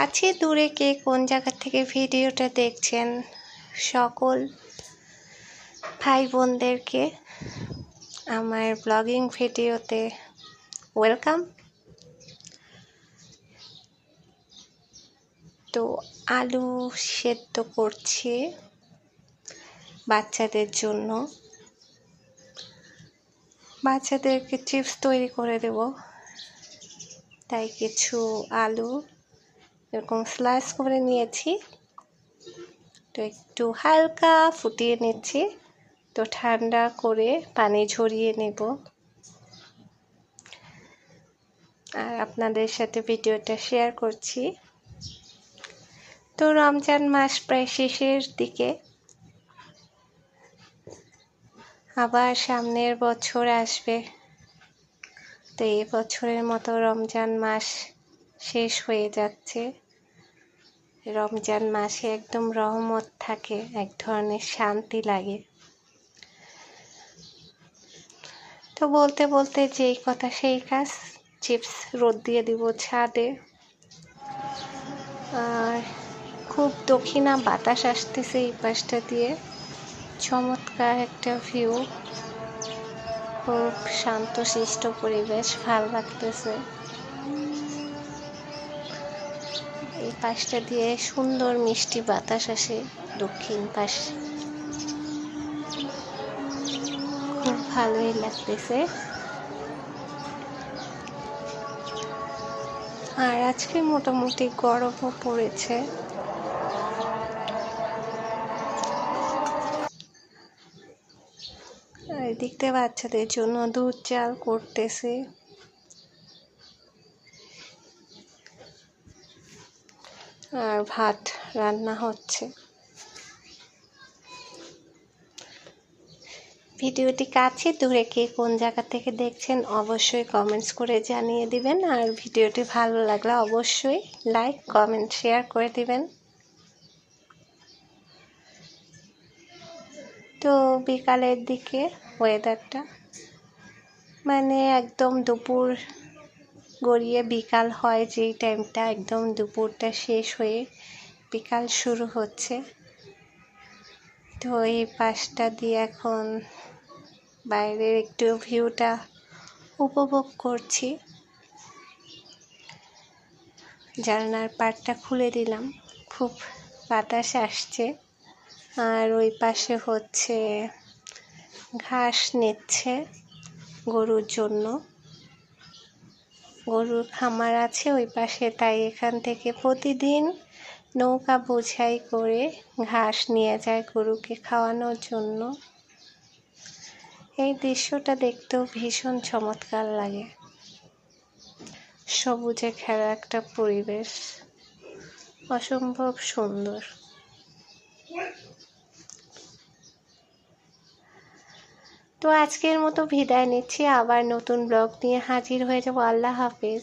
কাছে, দূরে কে কোন জায়গা থেকে ভিডিওটা দেখছেন? সকল ভাই বোনদেরকে আমার ব্লগিং ভিডিওতে ওয়েলকাম তো আলু সেদ্ধ করছি বাচ্চাদের জন্য। বাচ্চাদেরকে চিপস তৈরি করে দেব। তাই কিছু আলু এরকম স্লাইস করে নিয়েছি। তো একটু হালকা ফুটিয়ে নিচ্ছি। তো ঠান্ডা করে পানি ঝরিয়ে নেব। আর আপনাদের সাথে ভিডিওটা শেয়ার করছি। তো রমজান মাস প্রায় শেষের দিকে। আবার সামনের বছর আসবে। তো এই বছরের মতো রমজান মাস শেষ হয়ে যাচ্ছে। রমজান মাসে একদম রহমত থাকে, এক ধরনের শান্তি লাগে। তো বলতে বলতে যেই কথা সেই কাজ, চিপস রোদ দিয়ে দিব ছাদে। আর খুব দক্ষিণা বাতাস আসতেছে এই পাশটা দিয়ে। চমৎকার একটা ভিউ খুব শান্ত শিষ্ট পরিবেশ, ভালো লাগতেছে। এই পাশটা দিয়ে সুন্দর মিষ্টি বাতাস আসে দক্ষিণ পাশ। খুব ভালোই লাগতেছে। আর আজকে মোটামুটি গরমও পড়েছে। এদিকতে বাচ্চাদের জন্য দুধ চাল করতেছে। আর ভাত রান্না হচ্ছে। ভিডিওটি কাছে দূরে কে কোন জায়গা থেকে দেখছেন অবশ্যই কমেন্টস করে জানিয়ে দিবেন। আর ভিডিওটি ভালো লাগলে অবশ্যই লাইক কমেন্ট শেয়ার করে দিবেন। তো বিকালের দিকে ওয়েদারটা মানে একদম দুপুর গড়িয়ে বিকাল হয় যেই টাইমটা একদম দুপুরটা শেষ হয়ে বিকাল শুরু হচ্ছে। তো এই পাশটা দিয়ে এখন বাইরের একটু ভিউটা উপভোগ করছি। জানলার পাটটা খুলে দিলাম, খুব বাতাস আসছে। আর ওই পাশে হচ্ছে ঘাস নিচ্ছে গরুর জন্য। গরুর খামার আছে ওই পাশে, তাই এখান থেকে প্রতিদিন নৌকা বোঝাই করে ঘাস নিয়ে যায় গরুকে খাওয়ানোর জন্য। এই দৃশ্যটা দেখতেও ভীষণ চমৎকার লাগে। সবুজে ঘেরা একটা পরিবেশ। অসম্ভব সুন্দর। তো আজকের মতো বিদায় নিচ্ছি। আবার নতুন ব্লগ নিয়ে হাজির হয়ে যাব। আল্লাহ হাফেজ।